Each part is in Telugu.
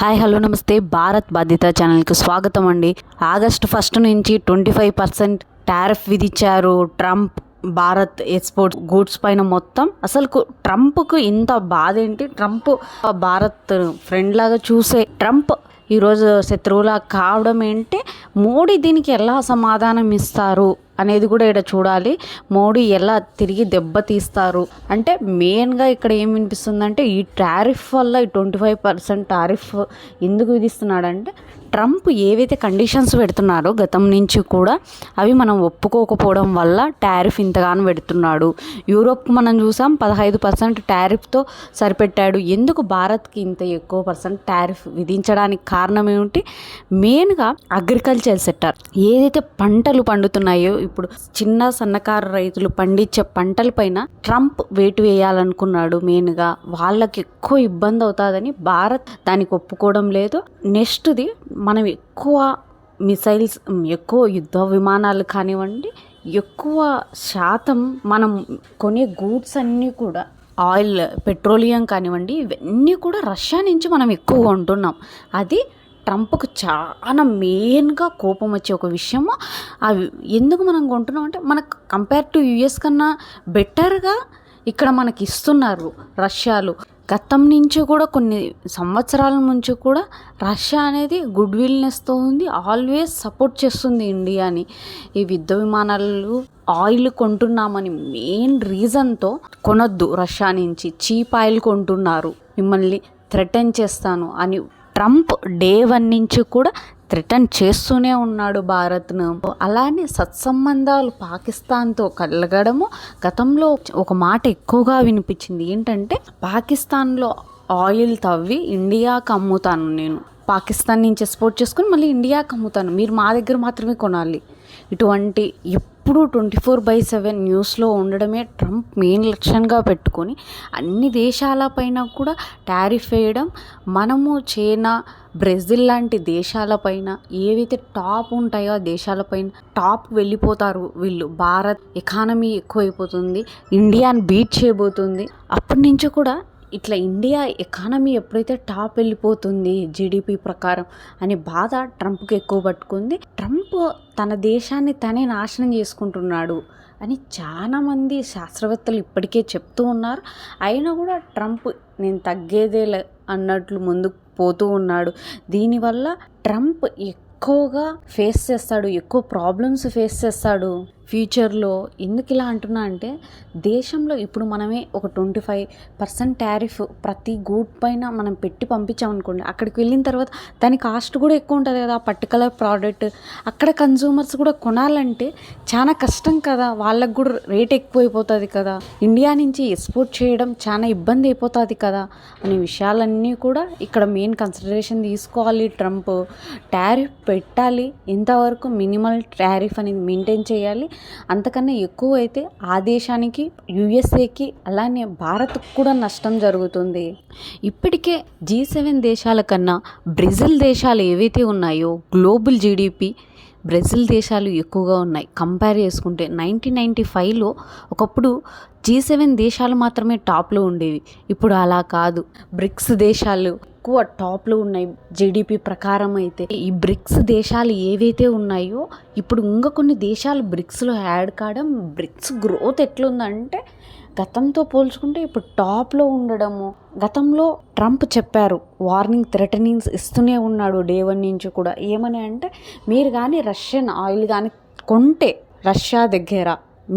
హాయ్ హలో నమస్తే. భారత్ బాధ్యత ఛానల్కి స్వాగతం అండి. ఆగస్టు ఫస్ట్ నుంచి ట్వంటీ ఫైవ్ పర్సెంట్ టారిఫ్ విధించారు ట్రంప్. భారత్ ఎక్స్పోర్ట్ గూడ్స్ పైన మొత్తం. అసలు ట్రంప్కు ఇంత బాధ ఏంటి ట్రంప్ భారత్ ఫ్రెండ్ లాగా చూసే ట్రంప్ ఈరోజు శత్రువులా కావడం ఏంటి? మోడీ దీనికి ఎలా సమాధానం ఇస్తారు అనేది కూడా ఇక్కడ చూడాలి. మోడీ ఎలా తిరిగి దెబ్బతీస్తారు అంటే మెయిన్గా ఇక్కడ ఏం వినిపిస్తుందంటే ఈ టారిఫ్ వల్ల ఈ ట్వంటీ ఫైవ్ పర్సెంట్ టారిఫ్ ఎందుకు విధిస్తున్నాడంటే ట్రంప్ ఏవైతే కండిషన్స్ పెడుతున్నారో గతం నుంచి కూడా అవి మనం ఒప్పుకోకపోవడం వల్ల టారిఫ్ ఇంతగానో పెడుతున్నాడు. యూరోప్ మనం చూసాం పదహైదు పర్సెంట్ టారిఫ్తో సరిపెట్టాడు. ఎందుకు భారత్కి ఇంత ఎక్కువ పర్సెంట్ టారిఫ్ విధించడానికి కారణం ఏమిటి? మెయిన్గా అగ్రికల్చర్ సెక్టర్. ఏదైతే పంటలు పండుతున్నాయో ఇప్పుడు చిన్న సన్నకారు రైతులు పండించే పంటలపైన ట్రంప్ వేటు వేయాలనుకున్నాడు మెయిన్గా. వాళ్ళకి ఎక్కువ ఇబ్బంది అవుతుందని భారత్ దానికి ఒప్పుకోవడం లేదు. నెక్స్ట్ది మనం ఎక్కువ మిసైల్స్ ఎక్కువ యుద్ధ విమానాలు కానివ్వండి ఎక్కువ శాతం మనం కొనే గూడ్స్ అన్నీ కూడా ఆయిల్ పెట్రోలియం కానివ్వండి ఇవన్నీ కూడా రష్యా నుంచి మనం ఎక్కువ కొంటున్నాం అది ట్రంప్కు చాలా మెయిన్గా కోపం వచ్చే ఒక విషయము. అవి ఎందుకు మనం కొంటున్నాం అంటే మనకు కంపేర్ టు యుఎస్ కన్నా బెటర్గా ఇక్కడ మనకి ఇస్తున్నారు రష్యాలు. గతం నుంచి కూడా కొన్ని సంవత్సరాల నుంచి కూడా రష్యా అనేది గుడ్ విల్నెస్తో ఉంది ఆల్వేస్ సపోర్ట్ చేస్తుంది ఇండియాని. ఈ యుద్ధ విమానాలు ఆయిల్ కొంటున్నామని మెయిన్ రీజన్తో కొనొద్దు రష్యా నుంచి. చీప్ ఆయిల్ కొంటున్నారు. మిమ్మల్ని థ్రెటన్ చేస్తాను అని ట్రంప్ డే వన్ నుంచి కూడా థ్రిటన్ చేస్తూనే ఉన్నాడు భారత్ను. అలానే సత్సంబంధాలు పాకిస్తాన్తో కలగడము గతంలో ఒక మాట ఎక్కువగా వినిపించింది. ఏంటంటే పాకిస్తాన్లో ఆయిల్ తవ్వి ఇండియాకి అమ్ముతాను నేను. పాకిస్తాన్ నుంచి ఎక్స్పోర్ట్ చేసుకుని మళ్ళీ ఇండియాకి అమ్ముతాను. మీరు మా దగ్గర మాత్రమే కొనాలి. ఇటువంటి ఎప్పుడూ ట్వంటీ ఫోర్ బై సెవెన్ న్యూస్లో ఉండడమే ట్రంప్ మెయిన్ లక్ష్యంగా పెట్టుకొని అన్ని దేశాలపైన కూడా టారిఫ్ వేయడం మనము చైనా బ్రెజిల్ లాంటి దేశాలపైన ఏవైతే టాప్ ఉంటాయో ఆ దేశాలపైన టాప్ వెళ్ళిపోతారు వీళ్ళు. భారత్ ఎకానమీ ఎక్కువైపోతుంది ఇండియాని బీట్ చేయబోతుంది. అప్పటి నుంచి కూడా ఇట్లా ఇండియా ఎకానమీ ఎప్పుడైతే టాప్ వెళ్ళిపోతుంది జీడిపి ప్రకారం అనే బాధ ట్రంప్కి ఎక్కువ పట్టుకుంది. ట్రంప్ తన దేశాన్ని తనే నాశనం చేసుకుంటున్నాడు అని చాలామంది శాస్త్రవేత్తలు ఇప్పటికే చెప్తూ ఉన్నారు. అయినా కూడా ట్రంప్ నేను తగ్గేదే అన్నట్లు ముందుకు పోతూ ఉన్నాడు. దీనివల్ల ట్రంప్ ఎక్కువగా ఫేస్ చేస్తాడు ఎక్కువ ప్రాబ్లమ్స్ ఫేస్ చేస్తాడు. ఫ్యూచర్లో ఎందుకు ఇలా అంటున్నా అంటే దేశంలో ఇప్పుడు మనమే ఒక ట్వంటీ ఫైవ్ పర్సెంట్ టారిఫ్ ప్రతి గూడ్ పైన మనం పెట్టి పంపించామనుకోండి అక్కడికి వెళ్ళిన తర్వాత దాని కాస్ట్ కూడా ఎక్కువ ఉంటుంది కదా ఆ పర్టికులర్ ప్రోడక్ట్. అక్కడ కన్జ్యూమర్స్ కూడా కొనాలంటే చాలా కష్టం కదా వాళ్ళకు కూడా రేట్ ఎక్కువైపోతుంది కదా. ఇండియా నుంచి ఎక్స్పోర్ట్ చేయడం చాలా ఇబ్బంది అయిపోతుంది కదా అనే విషయాలన్నీ కూడా ఇక్కడ మెయిన్ కన్సిడరేషన్ తీసుకోవాలి ట్రంప్. టారిఫ్ పెట్టాలి ఎంతవరకు మినిమల్ టారిఫ్ అనేది మెయింటైన్ చేయాలి అంతకన్నా ఎక్కువ అయితే ఆ దేశానికి యుఎస్ఏకి అలానే భారత్కు కూడా నష్టం జరుగుతుంది. ఇప్పటికే జీ సెవెన్ దేశాల కన్నా బ్రెజిల్ దేశాలు ఏవైతే ఉన్నాయో గ్లోబల్ జీడిపి బ్రెజిల్ దేశాలు ఎక్కువగా ఉన్నాయి. కంపేర్ చేసుకుంటే నైన్టీన్ నైంటీ ఫైవ్లో ఒకప్పుడు జీ సెవెన్ దేశాలు మాత్రమే టాప్లో ఉండేవి. ఇప్పుడు అలా కాదు. బ్రిక్స్ దేశాలు ఎక్కువ టాప్లో ఉన్నాయి. జీడిపి ప్రకారం అయితే ఈ బ్రిక్స్ దేశాలు ఏవైతే ఉన్నాయో ఇప్పుడు ఇంకా కొన్ని దేశాలు బ్రిక్స్లో యాడ్ కావడం బ్రిక్స్ గ్రోత్ ఎట్లుందంటే గతంతో పోల్చుకుంటే ఇప్పుడు టాప్లో ఉండడము. గతంలో ట్రంప్ చెప్పారు వార్నింగ్ థ్రెటనింగ్స్ ఇస్తూనే ఉన్నాడు డే వన్ నుంచి కూడా. ఏమని అంటే మీరు కానీ రష్యన్ ఆయిల్ కానీ కొంటే రష్యా దగ్గర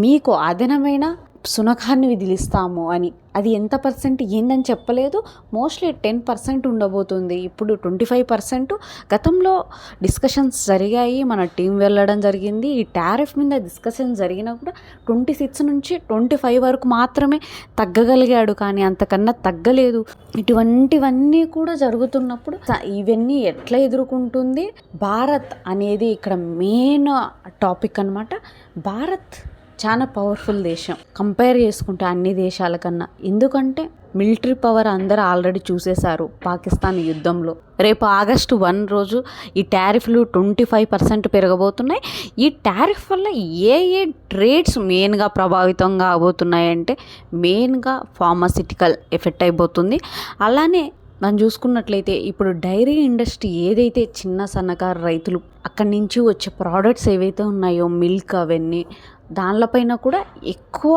మీకు అదనమైన సునకాన్ని విధిలిస్తాము అని. అది ఎంత పర్సెంట్ ఏందని చెప్పలేదు. మోస్ట్లీ టెన్ పర్సెంట్ ఉండబోతుంది. ఇప్పుడు ట్వంటీ ఫైవ్ పర్సెంట్. గతంలో డిస్కషన్స్ జరిగాయి. మన టీం వెళ్ళడం జరిగింది. ఈ టారిఫ్ మీద డిస్కషన్ జరిగినా కూడా ట్వంటీ సిక్స్ నుంచి ట్వంటీ ఫైవ్ వరకు మాత్రమే తగ్గగలిగాడు. కానీ అంతకన్నా తగ్గలేదు. ఇటువంటివన్నీ కూడా జరుగుతున్నప్పుడు ఇవన్నీ ఎట్లా ఎదుర్కొంటుంది? భారత్ అనేది ఇక్కడ మెయిన్ టాపిక్ అనమాట భారత్ చాలా పవర్ఫుల్ దేశం. కంపేర్ చేసుకుంటే అన్ని దేశాల కన్నా. ఎందుకంటే మిలిటరీ పవర్ అందరూ ఆల్రెడీ చూసేశారు పాకిస్తాన్ యుద్ధంలో. రేపు ఆగస్టు వన్ రోజు ఈ టారిఫ్లు ట్వంటీ ఫైవ్ పర్సెంట్ పెరగబోతున్నాయి. ఈ టారిఫ్ వల్ల ఏ ఏ ట్రేడ్స్ మెయిన్గా ప్రభావితం కాబోతున్నాయంటే మెయిన్గా ఫార్మాసిటికల్ ఎఫెక్ట్ అయిపోతుంది. అలానే మనం చూసుకున్నట్లయితే ఇప్పుడు డైరీ ఇండస్ట్రీ ఏదైతే చిన్న సన్నకారు రైతులు అక్కడి నుంచి వచ్చే ప్రోడక్ట్స్ ఏవైతే ఉన్నాయో మిల్క్ అవన్నీ దానిపైన కూడా ఎక్కువ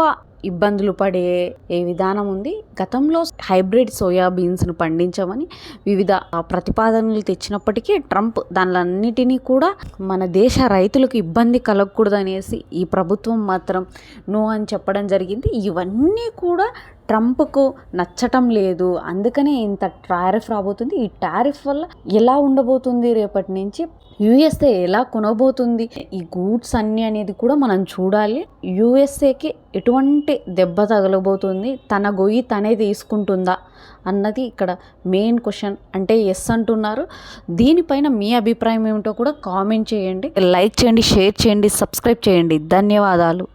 ఇబ్బందులు పడే ఏ విధానం ఉంది. గతంలో హైబ్రిడ్ సోయా బీన్స్ను పండించమని వివిధ ప్రతిపాదనలు తెచ్చినప్పటికీ ట్రంప్ దానిలన్నిటినీ కూడా మన దేశ రైతులకు ఇబ్బంది కలగకూడదు అనేసి ఈ ప్రభుత్వం మాత్రం నో అని చెప్పడం జరిగింది. ఇవన్నీ కూడా ట్రంప్కు నచ్చటం లేదు. అందుకనే ఇంత టారిఫ్ రాబోతుంది. ఈ టారిఫ్ వల్ల ఎలా ఉండబోతుంది రేపటి నుంచి? యుఎస్ఏ ఎలా కొనబోతుంది? ఈ గూడ్స్ అన్ని అనేది కూడా మనం చూడాలి. యుఎస్ఏకి ఎటువంటి దెబ్బ తగలబోతుంది? తన గొయ్యి తనే తీసుకుంటుందా? అన్నది ఇక్కడ మెయిన్ క్వశ్చన్. అంటే ఎస్ అంటున్నారు. దీనిపైన మీ అభిప్రాయం ఏమిటో కూడా కామెంట్ చేయండి. లైక్ చేయండి షేర్ చేయండి సబ్స్క్రైబ్ చేయండి. ధన్యవాదాలు.